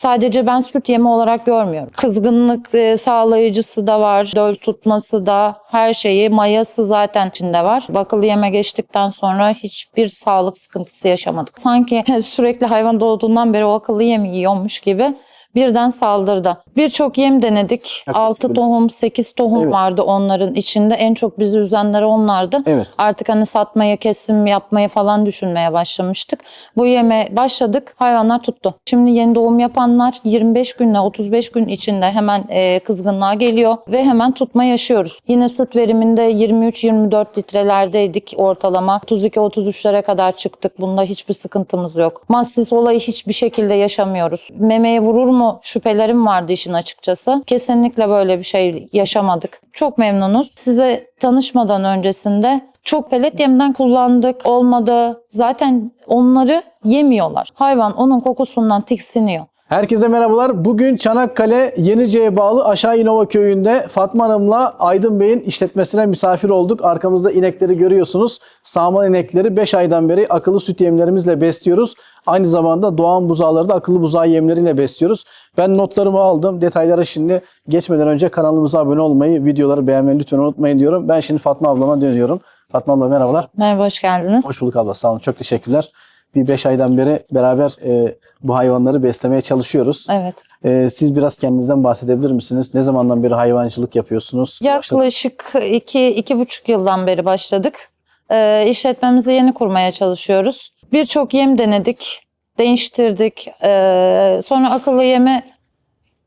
Sadece ben süt yemi olarak görmüyorum. Kızgınlık e, sağlayıcısı da var, döl tutması da, her şeyi, mayası zaten içinde var. Bakılı yeme geçtikten sonra hiçbir sağlık sıkıntısı yaşamadık. Sanki sürekli hayvan doğduğundan beri o akıllı yemi yiyormuş gibi birden saldırdı. Birçok yem denedik. Evet, 6 böyle. tohum, 8 tohum Evet. vardı onların içinde. En çok bizi üzenleri onlardı. Evet. Artık hani satmaya, kesim yapmaya falan düşünmeye başlamıştık. Bu yeme başladık. Hayvanlar tuttu. Şimdi yeni doğum yapanlar 25 günle 35 gün içinde hemen e, kızgınlığa geliyor ve hemen tutma yaşıyoruz. Yine süt veriminde 23-24 litrelerdeydik ortalama. 32-33'lere kadar çıktık. Bunda hiçbir sıkıntımız yok. Mastis olayı hiçbir şekilde yaşamıyoruz. Memeye vurur mu şüphelerim vardı işin açıkçası. Kesinlikle böyle bir şey yaşamadık. Çok memnunuz. Size tanışmadan öncesinde çok pelet yemden kullandık. Olmadı. Zaten onları yemiyorlar. Hayvan onun kokusundan tiksiniyor. Herkese merhabalar. Bugün Çanakkale Yenice'ye bağlı Aşağı İnova Köyü'nde Fatma Hanım'la Aydın Bey'in işletmesine misafir olduk. Arkamızda inekleri görüyorsunuz. Sağman inekleri 5 aydan beri akıllı süt yemlerimizle besliyoruz. Aynı zamanda doğan buzağları da akıllı buzağı yemleriyle besliyoruz. Ben notlarımı aldım. Detaylara şimdi geçmeden önce kanalımıza abone olmayı, videoları beğenmeyi lütfen unutmayın diyorum. Ben şimdi Fatma ablama dönüyorum. Fatma abla merhabalar. Merhaba, hoş geldiniz. Hoş bulduk abla. Sağ olun. Çok teşekkürler. Bir 5 aydan beri beraber e, bu hayvanları beslemeye çalışıyoruz. Evet. Ee, siz biraz kendinizden bahsedebilir misiniz? Ne zamandan beri hayvancılık yapıyorsunuz? Yaklaşık iki, iki buçuk yıldan beri başladık. Ee, işletmemizi yeni kurmaya çalışıyoruz. Birçok yem denedik, değiştirdik. Ee, sonra akıllı yemi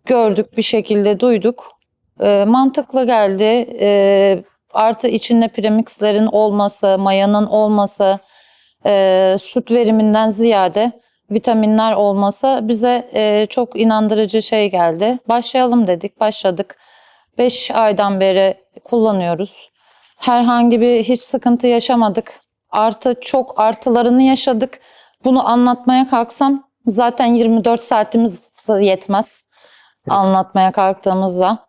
gördük bir şekilde duyduk. Ee, mantıklı geldi. Ee, artı içinde premixlerin olması, mayanın olması, e, süt veriminden ziyade vitaminler olması bize e, çok inandırıcı şey geldi. Başlayalım dedik, başladık. 5 aydan beri kullanıyoruz. Herhangi bir hiç sıkıntı yaşamadık. Artı çok artılarını yaşadık. Bunu anlatmaya kalksam zaten 24 saatimiz yetmez. Anlatmaya kalktığımızda.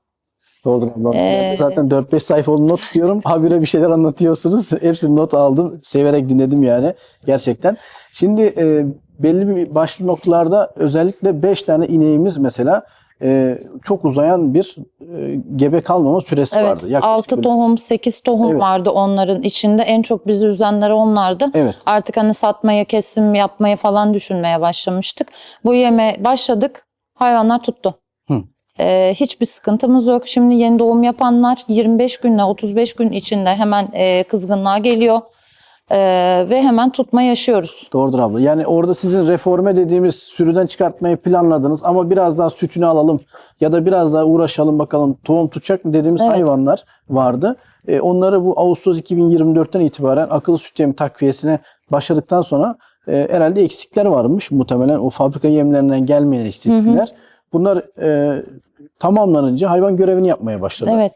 Doğrudur abla. Ben de Ee, zaten 4-5 sayfalı not tutuyorum. Habire bir şeyler anlatıyorsunuz. Hepsini not aldım. Severek dinledim yani. Gerçekten. Şimdi e, belli bir başlı noktalarda özellikle 5 tane ineğimiz mesela e, çok uzayan bir e, gebe kalmama süresi Evet, vardı. Yaklaşık 6 böyle- tohum, 8 tohum Evet. vardı onların içinde. En çok bizi üzenleri onlardı. Evet. Artık hani satmaya, kesim yapmaya falan düşünmeye başlamıştık. Bu yeme başladık. Hayvanlar tuttu. Hı. Ee, hiçbir sıkıntımız yok. Şimdi yeni doğum yapanlar 25 günle 35 gün içinde hemen e, kızgınlığa geliyor. Ee, ve hemen tutma yaşıyoruz. Doğrudur abla. Yani orada sizin reforme dediğimiz sürüden çıkartmayı planladınız ama biraz daha sütünü alalım ya da biraz daha uğraşalım bakalım tohum tutacak mı dediğimiz Evet. hayvanlar vardı. E, onları bu Ağustos 2024'ten itibaren akıllı süt yemi takviyesine başladıktan sonra e, herhalde eksikler varmış muhtemelen o fabrika yemlerinden gelmeyen eksiklikler. Bunlar e, tamamlanınca hayvan görevini yapmaya başladı. Evet.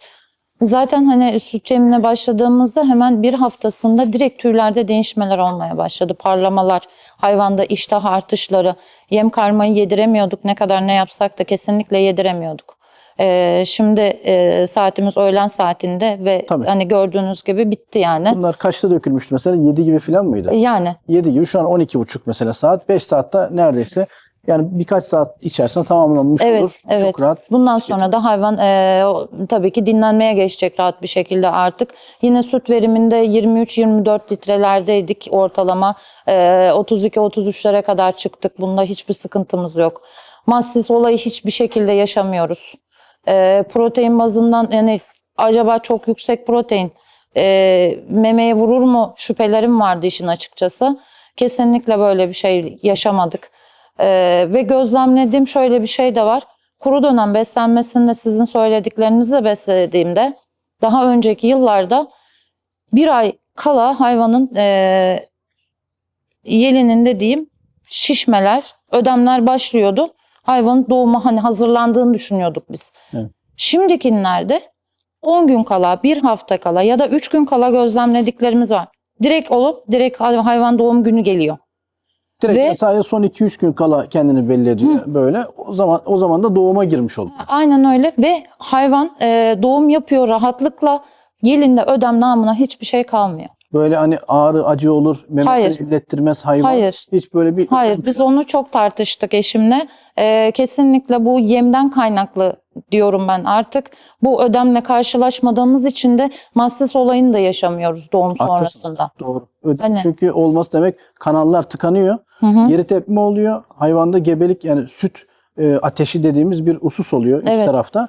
Zaten hani süt yemine başladığımızda hemen bir haftasında direkt tüylerde değişmeler olmaya başladı. Parlamalar, hayvanda iştah artışları, yem karmayı yediremiyorduk. Ne kadar ne yapsak da kesinlikle yediremiyorduk. Ee, şimdi e, saatimiz öğlen saatinde ve Tabii. hani gördüğünüz gibi bitti yani. Bunlar kaçta dökülmüştü mesela? 7 gibi falan mıydı? Yani 7 gibi şu an 12.30 mesela saat. 5 saatte neredeyse yani birkaç saat içerisinde tamamlanmış Evet, olur. evet. Çok rahat. Bundan sonra da hayvan e, tabii ki dinlenmeye geçecek rahat bir şekilde artık. Yine süt veriminde 23-24 litrelerdeydik ortalama. E, 32-33'lere kadar çıktık. Bunda hiçbir sıkıntımız yok. Mastis olayı hiçbir şekilde yaşamıyoruz. E, protein bazından yani acaba çok yüksek protein e, memeye vurur mu şüphelerim vardı işin açıkçası. Kesinlikle böyle bir şey yaşamadık. Ee, ve gözlemlediğim şöyle bir şey de var. Kuru dönem beslenmesinde sizin söylediklerinizle beslediğimde daha önceki yıllarda bir ay kala hayvanın e, yelininde diyeyim şişmeler, ödemler başlıyordu. Hayvanın doğuma hani hazırlandığını düşünüyorduk biz. Evet. Şimdikilerde 10 gün kala, bir hafta kala ya da 3 gün kala gözlemlediklerimiz var. Direkt olup direkt hayvan doğum günü geliyor. Direkt Ve- sadece son 2-3 gün kala kendini belli ediyor böyle. O zaman o zaman da doğuma girmiş oldu. Aynen öyle ve hayvan e, doğum yapıyor rahatlıkla. Yelinde ödem namına hiçbir şey kalmıyor. Böyle hani ağrı acı olur, memesini Hayır. illettirmez hayvan. Hayır. Hiç böyle bir Hayır, biz onu çok tartıştık eşimle. Ee, kesinlikle bu yemden kaynaklı diyorum ben artık. Bu ödemle karşılaşmadığımız için de mastis olayını da yaşamıyoruz doğum Haklısın. sonrasında. Doğru. Ödem Hani- çünkü olması demek kanallar tıkanıyor. Hı hı. Geri tepme oluyor. Hayvanda gebelik yani süt e, ateşi dediğimiz bir usus oluyor üst Evet. tarafta.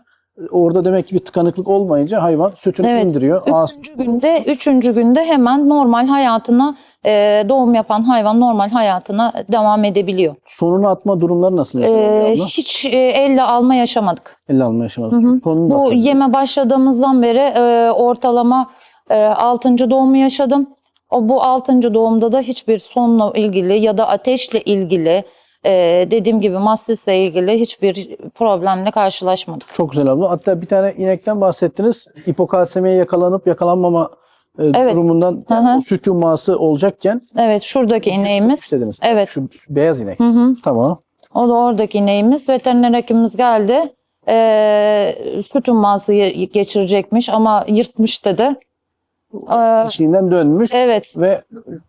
Orada demek ki bir tıkanıklık olmayınca hayvan sütünü Evet. indiriyor. Üçüncü günde, üçüncü günde hemen normal hayatına e, doğum yapan hayvan normal hayatına devam edebiliyor. sonunu atma durumları nasıl? Ee, hiç e, elle alma yaşamadık. Elle alma yaşamadık. Hı hı. Sonunu Bu atabiliyor. yeme başladığımızdan beri e, ortalama e, 6. doğumu yaşadım. O bu 6. doğumda da hiçbir sonla ilgili ya da ateşle ilgili e, dediğim gibi mastisle ilgili hiçbir problemle karşılaşmadık. Çok güzel abla. Hatta bir tane inekten bahsettiniz. Hipokalsemiye yakalanıp yakalanmama e, Evet. durumundan hı. süt yuması olacakken Evet şuradaki ineğimiz. istediniz. Evet. Şu beyaz inek. Hı hı. Tamam. O da oradaki ineğimiz. Veteriner hekimimiz geldi. E, süt umması geçirecekmiş ama yırtmış dedi. İçinden dönmüş evet. ve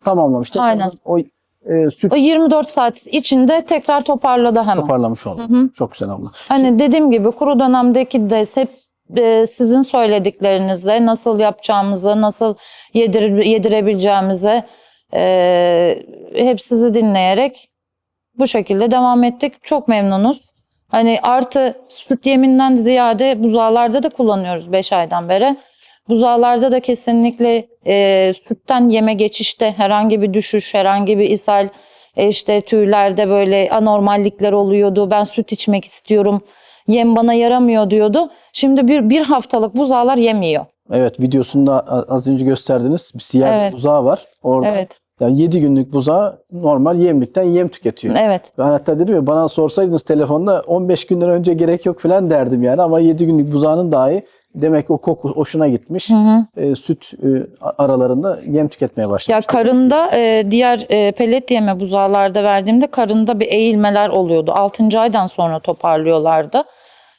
tamamlamış. Aynen. O e, süt O 24 saat içinde tekrar toparladı hemen. toparlamış oldu. Hı hı. Çok güzel abla. Hani dediğim gibi kuru dönemdeki de hep e, sizin söylediklerinizle nasıl yapacağımızı, nasıl yedir, yedirebileceğimizi e, hep sizi dinleyerek bu şekilde devam ettik. Çok memnunuz. Hani artı süt yeminden ziyade buzağlarda da kullanıyoruz 5 aydan beri. Buzağlarda da kesinlikle e, sütten yeme geçişte herhangi bir düşüş, herhangi bir ishal, e, işte tüylerde böyle anormallikler oluyordu. Ben süt içmek istiyorum, yem bana yaramıyor diyordu. Şimdi bir, bir haftalık buzağlar yemiyor. Evet videosunda az önce gösterdiniz. Bir siyah Evet. buzağı var. Orada Evet, yani 7 günlük buzağı normal yemlikten yem tüketiyor. evet. Ben hatta dedim ya bana sorsaydınız telefonda 15 günden önce gerek yok falan derdim yani ama 7 günlük buzağının dahi demek ki o koku hoşuna gitmiş. Hı hı. E, süt e, aralarında yem tüketmeye başlamış. Ya karında e, diğer e, pelet yeme buzağlarda verdiğimde karında bir eğilmeler oluyordu. 6. aydan sonra toparlıyorlardı.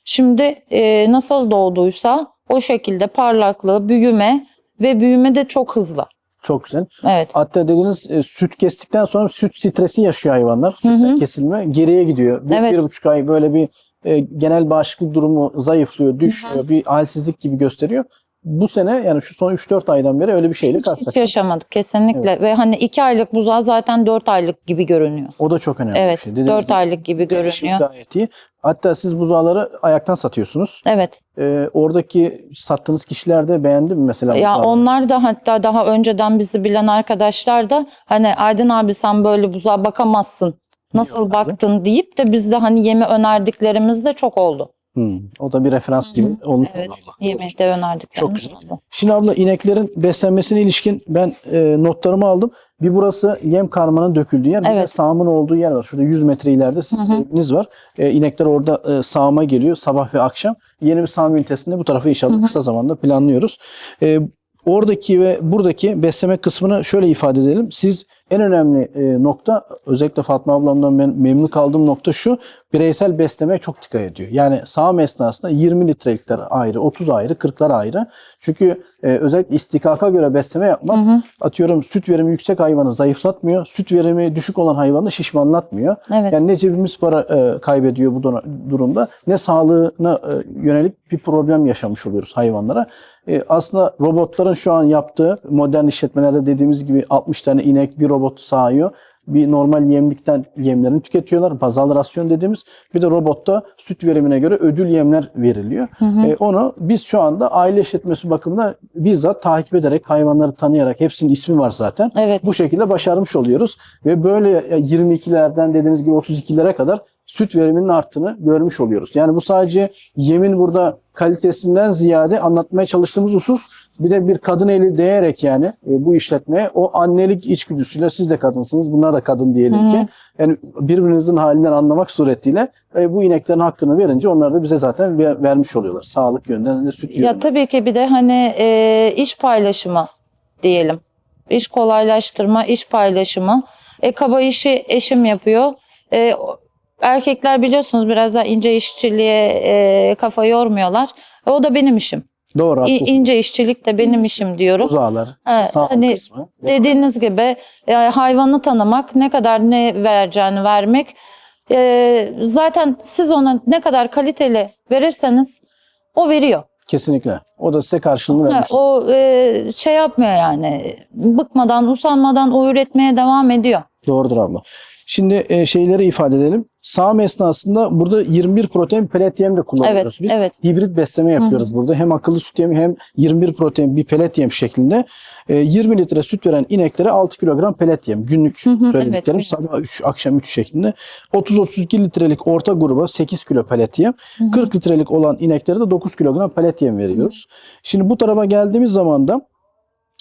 Şimdi e, nasıl doğduysa o şekilde parlaklığı, büyüme ve büyüme de çok hızlı. Çok güzel. Evet. Hatta dediniz e, süt kestikten sonra süt stresi yaşıyor hayvanlar. Sütten kesilme geriye gidiyor. Bir, Evet. bir buçuk ay böyle bir e, genel bağışıklık durumu zayıflıyor, düşüyor, bir halsizlik gibi gösteriyor. Bu sene yani şu son 3-4 aydan beri öyle bir şeyle Hiç, hiç karşılaştık. yaşamadık kesinlikle. Ve hani 2 aylık buzağı zaten 4 aylık gibi görünüyor. O da çok önemli Evet, bir şey. Dediğiniz 4 gibi aylık gibi görünüyor. Gayet iyi. Hatta siz buzağları ayaktan satıyorsunuz. Evet. E, oradaki sattığınız kişiler de beğendi mi mesela? Ya buzağları? onlar da hatta daha önceden bizi bilen arkadaşlar da hani Aydın abi sen böyle buzağa bakamazsın. Nasıl Diyorlardı. baktın deyip de bizde hani yemi önerdiklerimiz de çok oldu. Hmm, O da bir referans gibi olmuş. Evet. abla. De önerdiklerimiz Çok güzel. oldu. Şimdi abla ineklerin beslenmesine ilişkin ben e, notlarımı aldım. Bir burası yem karmanın döküldüğü yer, bir de Evet. sağımın olduğu yer var. Şurada 100 metre ileride sizin Hı hı. eviniz var. E, inekler orada e, sağıma geliyor sabah ve akşam. Yeni bir sağım ünitesinde bu tarafı inşallah Hı hı. kısa zamanda planlıyoruz. E, oradaki ve buradaki besleme kısmını şöyle ifade edelim. Siz en önemli e, nokta özellikle Fatma ablamdan ben memnun kaldığım nokta şu. Bireysel beslemeye çok dikkat ediyor. Yani sağım esnasında 20 litrelikler ayrı, 30 ayrı, 40'lar ayrı. Çünkü e, özellikle istikaka göre besleme yapmak Hı hı. atıyorum süt verimi yüksek hayvanı zayıflatmıyor. Süt verimi düşük olan hayvanı şişmanlatmıyor. Evet. Yani ne cebimiz para e, kaybediyor bu durumda ne sağlığına e, yönelik bir problem yaşamış oluyoruz hayvanlara. E, aslında robotların şu an yaptığı modern işletmelerde dediğimiz gibi 60 tane inek bir robot sağıyor. Bir normal yemlikten yemlerini tüketiyorlar. Bazal rasyon dediğimiz. Bir de robotta süt verimine göre ödül yemler veriliyor. Hı hı. E, onu biz şu anda aile işletmesi bakımında bizzat takip ederek, hayvanları tanıyarak, hepsinin ismi var zaten. Evet. Bu şekilde başarmış oluyoruz. Ve böyle 22'lerden dediğiniz gibi 32'lere kadar süt veriminin arttığını görmüş oluyoruz. Yani bu sadece yemin burada kalitesinden ziyade anlatmaya çalıştığımız husus bir de bir kadın eli değerek yani e, bu işletmeye o annelik içgüdüsüyle siz de kadınsınız bunlar da kadın diyelim Hı ki yani birbirinizin halinden anlamak suretiyle e, bu ineklerin hakkını verince onlar da bize zaten ver- vermiş oluyorlar. Sağlık yönden de süt Ya yönden. tabii ki bir de hani e, iş paylaşımı diyelim. İş kolaylaştırma, iş paylaşımı. E, kaba işi eşim yapıyor. E, erkekler biliyorsunuz biraz daha ince işçiliğe e, kafa yormuyorlar. E, o da benim işim. Doğru İ- ince işçilik de benim işim diyorum. Evet, sağ hani kısmı. Dediğiniz gibi e, hayvanı tanımak, ne kadar ne vereceğini vermek. E, zaten siz ona ne kadar kaliteli verirseniz o veriyor. Kesinlikle. O da size karşılığını vermiş. o e, şey yapmıyor yani. Bıkmadan, usanmadan o üretmeye devam ediyor. Doğrudur abla. Şimdi e, şeyleri ifade edelim. Sağım esnasında burada 21 protein pelet yem de kullanıyoruz Evet, biz. evet. Hibrit besleme yapıyoruz burada. Hem akıllı süt yemi hem 21 protein bir pelet yem şeklinde. E, 20 litre süt veren ineklere 6 kilogram pelet yem. Günlük Hı hı, söylediklerim evet, sabah 3 akşam 3 şeklinde. 30-32 litrelik orta gruba 8 kilo pelet yem. 40 litrelik olan ineklere de 9 kilogram pelet yem veriyoruz. Şimdi bu tarafa geldiğimiz zaman da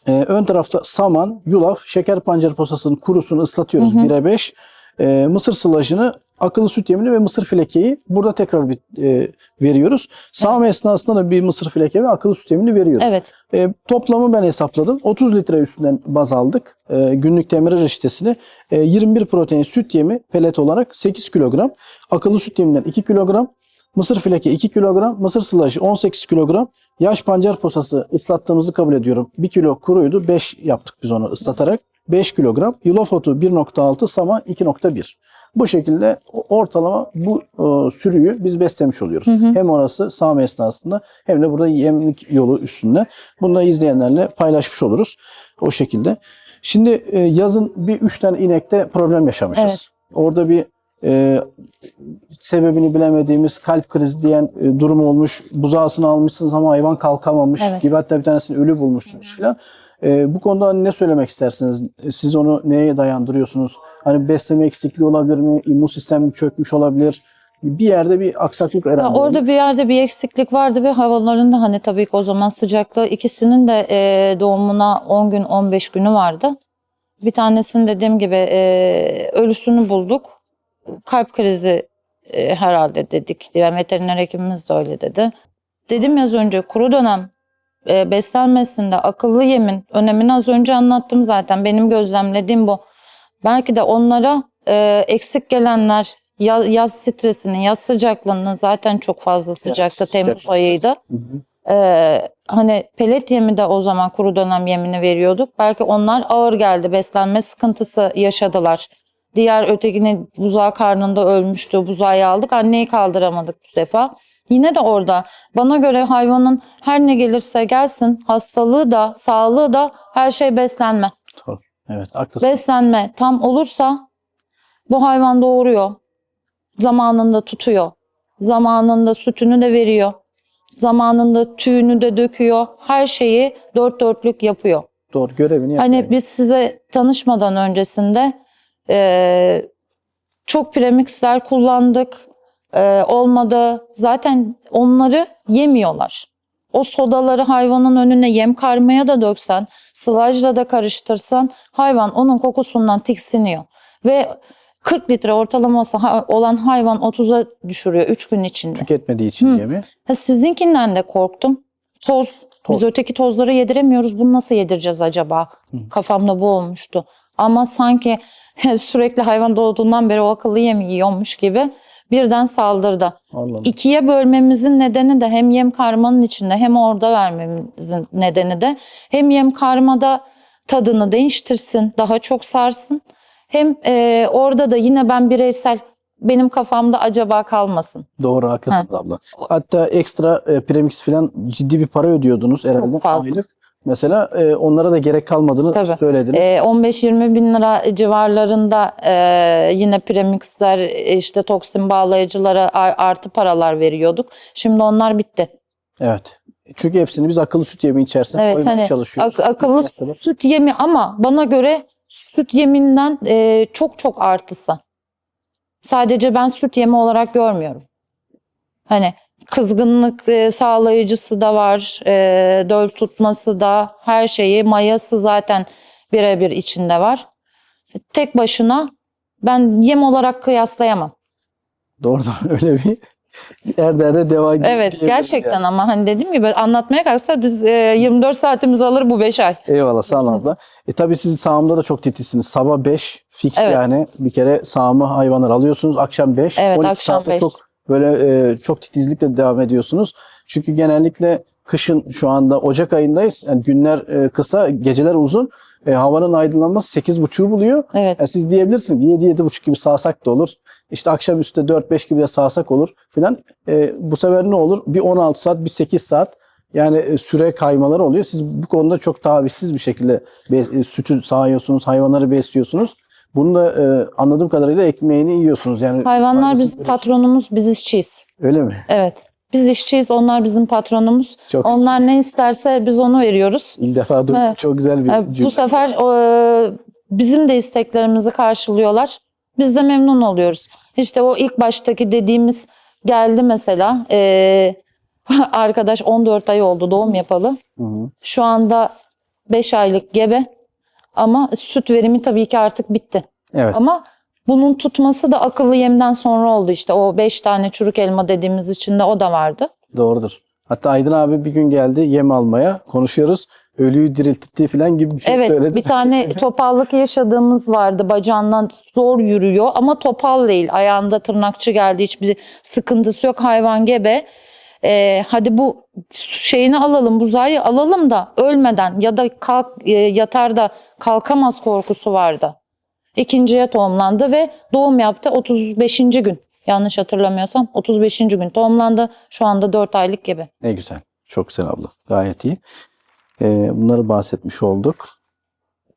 e, ön tarafta saman, yulaf, şeker pancar posasının kurusunu ıslatıyoruz Hı hı. 1'e 5. E, mısır sılajını, akıllı süt yemini ve mısır filekeyi burada tekrar bir e, veriyoruz. Sağım esnasında da bir mısır fileke ve akıllı süt yemini veriyoruz. Evet. E, toplamı ben hesapladım. 30 litre üstünden baz aldık. E, günlük temel reçetesini. E, 21 protein süt yemi pelet olarak 8 kilogram. Akıllı süt yeminden 2 kilogram. Mısır fileke 2 kilogram. Mısır sılajı 18 kilogram. Yaş pancar posası ıslattığımızı kabul ediyorum. 1 kilo kuruydu. 5 yaptık biz onu ıslatarak. 5 kilogram. Yulaf otu 1.6, saman 2.1. Bu şekilde ortalama bu e, sürüyü biz beslemiş oluyoruz. Hı hı. Hem orası sağım esnasında hem de burada yemlik yolu üstünde. Bunu da izleyenlerle paylaşmış oluruz o şekilde. Şimdi e, yazın bir üç tane inekte problem yaşamışız. Evet. Orada bir e, sebebini bilemediğimiz kalp krizi diyen e, durum olmuş. Buzağısını almışsınız ama hayvan kalkamamış Evet. gibi hatta bir tanesini ölü bulmuşsunuz filan. E, bu konuda ne söylemek istersiniz? Siz onu neye dayandırıyorsunuz? Hani besleme eksikliği olabilir mi? İmmün sistem çökmüş olabilir. Bir yerde bir aksaklık herhalde. Ya orada bir yerde bir eksiklik vardı ve havalarında hani tabii ki o zaman sıcaklığı ikisinin de e, doğumuna 10 gün 15 günü vardı. Bir tanesinin dediğim gibi e, ölüsünü bulduk. Kalp krizi e, herhalde dedik. Yani veteriner hekimimiz de öyle dedi. Dedim ya az önce kuru dönem e, beslenmesinde akıllı yemin önemini az önce anlattım zaten. Benim gözlemlediğim bu. Belki de onlara e, eksik gelenler ya- yaz stresinin, yaz sıcaklığının zaten çok fazla sıcaktı. sıcak Temmuz sıcak. ayıydı. Hı hı. Ee, hani pelet yemi de o zaman kuru dönem yemini veriyorduk. Belki onlar ağır geldi. Beslenme sıkıntısı yaşadılar. Diğer ötekinin buzağı karnında ölmüştü. Buzağı aldık. Anneyi kaldıramadık bu defa. Yine de orada bana göre hayvanın her ne gelirse gelsin hastalığı da sağlığı da her şey beslenme. Doğru. Evet haklısın. Beslenme tam olursa bu hayvan doğuruyor. Zamanında tutuyor. Zamanında sütünü de veriyor. Zamanında tüyünü de döküyor. Her şeyi dört dörtlük yapıyor. Doğru görevini yapıyor. Hani biz size tanışmadan öncesinde eee, çok premixler kullandık. Eee, olmadı. Zaten onları yemiyorlar. O sodaları hayvanın önüne yem karmaya da döksen, sılajla da karıştırsan hayvan onun kokusundan tiksiniyor. Ve 40 litre ortalaması olan hayvan 30'a düşürüyor 3 gün içinde. Tüketmediği için Hı. yemi. Ha, sizinkinden de korktum. Toz. Toz. Biz öteki tozları yediremiyoruz. Bunu nasıl yedireceğiz acaba? Kafamda bu olmuştu. Ama sanki sürekli hayvan doğduğundan beri o akıllı yemi yiyormuş gibi birden saldırdı. Allah. İkiye bölmemizin nedeni de hem yem karmanın içinde hem orada vermemizin nedeni de hem yem karmada tadını değiştirsin, daha çok sarsın. Hem e, orada da yine ben bireysel benim kafamda acaba kalmasın. Doğru haklısınız abla. Hatta ekstra e, premix falan ciddi bir para ödüyordunuz herhalde. fazla. aylık. Mesela e, onlara da gerek kalmadığını Tabii. söylediniz. E, 15-20 bin lira civarlarında e, yine premixler e, işte toksin bağlayıcılara artı paralar veriyorduk. Şimdi onlar bitti. Evet. Çünkü hepsini biz akıllı süt yemi içerisine Evet koymaya hani çalışıyoruz. ak- akıllı Noktada. süt yemi ama bana göre süt yeminden e, çok çok artısı. Sadece ben süt yemi olarak görmüyorum. Hani kızgınlık e, sağlayıcısı da var, e, döl tutması da her şeyi, mayası zaten birebir içinde var. Tek başına ben yem olarak kıyaslayamam. Doğrudan öyle bir her derde deva gibi Evet gerçekten yani. ama hani dediğim gibi anlatmaya kalksa biz e, 24 saatimizi alır bu 5 ay. Eyvallah sağ olun abla. E tabii siz sağımda da çok titizsiniz. Sabah 5 fix Evet. yani bir kere sağımı hayvanlar alıyorsunuz. Akşam 5. Evet, 12 akşam saate beş. çok böyle e, çok titizlikle devam ediyorsunuz. Çünkü genellikle kışın şu anda Ocak ayındayız. Yani günler e, kısa, geceler uzun. E, havanın aydınlanması 8.30'u buluyor. Evet. Yani siz diyebilirsiniz 7-7.30 gibi sağsak da olur. İşte akşamüstü 4-5 gibi de sağsak olur filan. E, bu sefer ne olur? Bir 16 saat, bir 8 saat yani e, süre kaymaları oluyor. Siz bu konuda çok tavizsiz bir şekilde e, sütü sağıyorsunuz, hayvanları besliyorsunuz. Bunu da e, anladığım kadarıyla ekmeğini yiyorsunuz. Yani Hayvanlar bizim patronumuz, biz işçiyiz. Öyle mi? Evet. Biz işçiyiz, onlar bizim patronumuz. Çok Onlar ne isterse biz onu veriyoruz. ilk defa duydum. Evet. Çok güzel bir Ee, cümle. Bu sefer e, bizim de isteklerimizi karşılıyorlar. Biz de memnun oluyoruz. İşte o ilk baştaki dediğimiz geldi mesela. Ee, arkadaş 14 ay oldu doğum yapalı. Hı hı. Şu anda 5 aylık gebe. Ama süt verimi tabii ki artık bitti. Evet. Ama bunun tutması da akıllı yemden sonra oldu işte. O 5 tane çürük elma dediğimiz içinde o da vardı. Doğrudur. Hatta Aydın abi bir gün geldi yem almaya. Konuşuyoruz. Ölüyü diriltti falan gibi bir şey Evet söyledi. bir tane topallık yaşadığımız vardı bacağından zor yürüyor ama topal değil ayağında tırnakçı geldi hiçbir sıkıntısı yok hayvan gebe. Ee, hadi bu şeyini alalım buzayı alalım da ölmeden ya da kalk, e, yatar da kalkamaz korkusu vardı. İkinciye tohumlandı ve doğum yaptı 35. gün yanlış hatırlamıyorsam 35. gün tohumlandı şu anda 4 aylık gebe. Ne güzel. Çok güzel abla. Gayet iyi. Ee, bunları bahsetmiş olduk.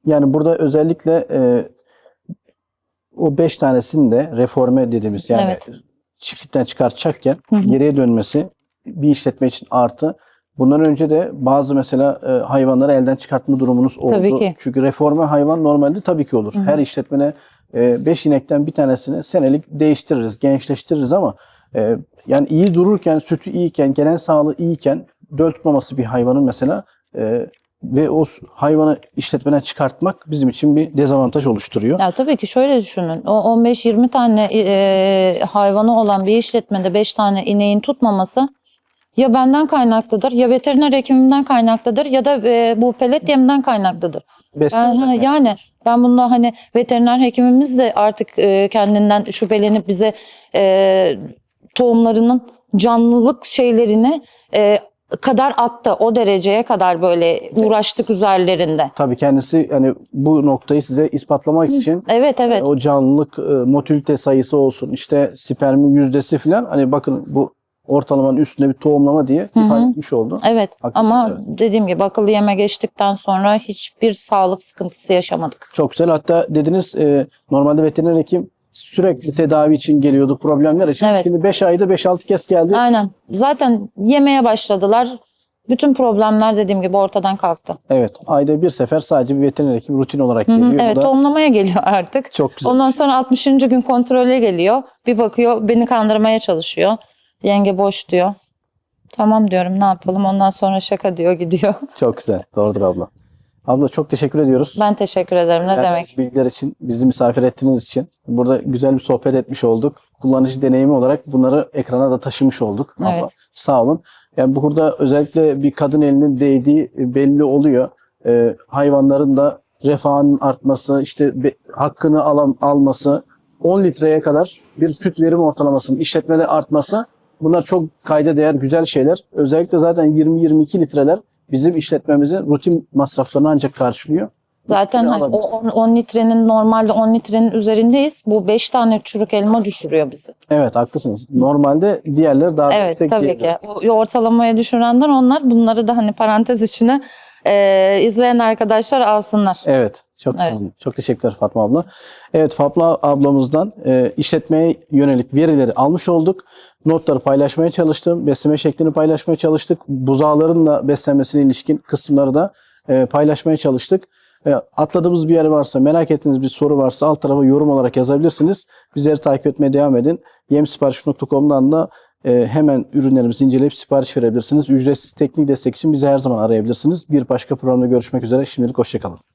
Yani burada özellikle e, o beş tanesini de reforme dediğimiz yani Evet. çiftlikten çıkartacakken Hı hı. geriye dönmesi bir işletme için artı. Bundan önce de bazı mesela e, hayvanları elden çıkartma durumunuz oldu. Tabii ki. Çünkü reforme hayvan normalde tabii ki olur. Hı hı. Her işletmene 5 inekten bir tanesini senelik değiştiririz, gençleştiririz ama e, yani iyi dururken, sütü iyiyken, genel sağlığı iyiyken döl tutmaması bir hayvanın mesela e, ve o hayvanı işletmeden çıkartmak bizim için bir dezavantaj oluşturuyor. Ya tabii ki şöyle düşünün. O 15-20 tane e, hayvanı olan bir işletmede 5 tane ineğin tutmaması ya benden kaynaklıdır ya veteriner hekimimden kaynaklıdır ya da e, bu pelet yemden kaynaklıdır. Ben, ha, yani ben bunda hani veteriner hekimimiz de artık e, kendinden şüphelenip bize e, tohumlarının canlılık şeylerini e, kadar attı. O dereceye kadar böyle uğraştık üzerlerinde. Tabii kendisi yani bu noktayı size ispatlamak için Evet evet. o canlılık, e, motilite sayısı olsun, işte spermin yüzdesi falan hani bakın bu ortalamanın üstünde bir tohumlama diye Hı hı. ifade etmiş oldu. Evet Haklısın, ama evet. dediğim gibi akıllı yeme geçtikten sonra hiçbir sağlık sıkıntısı yaşamadık. Çok güzel. Hatta dediniz e, normalde veteriner hekim sürekli tedavi için geliyordu problemler için. Evet. Şimdi 5 ayda 5-6 kez geldi. Aynen. Zaten yemeye başladılar. Bütün problemler dediğim gibi ortadan kalktı. Evet. Ayda bir sefer sadece bir veteriner hekim rutin olarak Hı hı, geliyor. Bu Evet da tohumlamaya geliyor artık. çok güzel. Ondan sonra 60. gün kontrole geliyor. Bir bakıyor beni kandırmaya çalışıyor. Yenge boş diyor. Tamam diyorum ne yapalım ondan sonra şaka diyor gidiyor. Çok güzel. Doğrudur abla. Abla çok teşekkür ediyoruz. Ben teşekkür ederim ne Verdiğiniz demek. Bilgiler için, bizi misafir ettiğiniz için. Burada güzel bir sohbet etmiş olduk. Kullanıcı deneyimi olarak bunları ekrana da taşımış olduk. Abla. Evet. Sağ olun. Yani burada özellikle bir kadın elinin değdiği belli oluyor. Ee, hayvanların da refahının artması, işte be- hakkını alam, alması, 10 litreye kadar bir süt verim ortalamasının işletmede artması bunlar çok kayda değer güzel şeyler. Özellikle zaten 20-22 litreler bizim işletmemizin rutin masraflarını ancak karşılıyor. Zaten hani o alabilir. 10, 10 litrenin normalde 10 litrenin üzerindeyiz. Bu 5 tane çürük elma düşürüyor bizi. Evet haklısınız. Normalde diğerleri daha Evet yüksek tabii ki. O ortalamaya düşürenler onlar. Bunları da hani parantez içine e, izleyen arkadaşlar alsınlar. Evet. Çok sağ Evet. olun. Çok teşekkürler Fatma abla. Evet Fatma ablamızdan e, işletmeye yönelik verileri almış olduk. Notları paylaşmaya çalıştım. Besleme şeklini paylaşmaya çalıştık. Buzağların da beslenmesine ilişkin kısımları da e, paylaşmaya çalıştık. E, atladığımız bir yer varsa, merak ettiğiniz bir soru varsa alt tarafa yorum olarak yazabilirsiniz. Bizleri takip etmeye devam edin. Yemsipariş.com'dan da e, hemen ürünlerimizi inceleyip sipariş verebilirsiniz. Ücretsiz teknik destek için bizi her zaman arayabilirsiniz. Bir başka programda görüşmek üzere. Şimdilik hoşçakalın.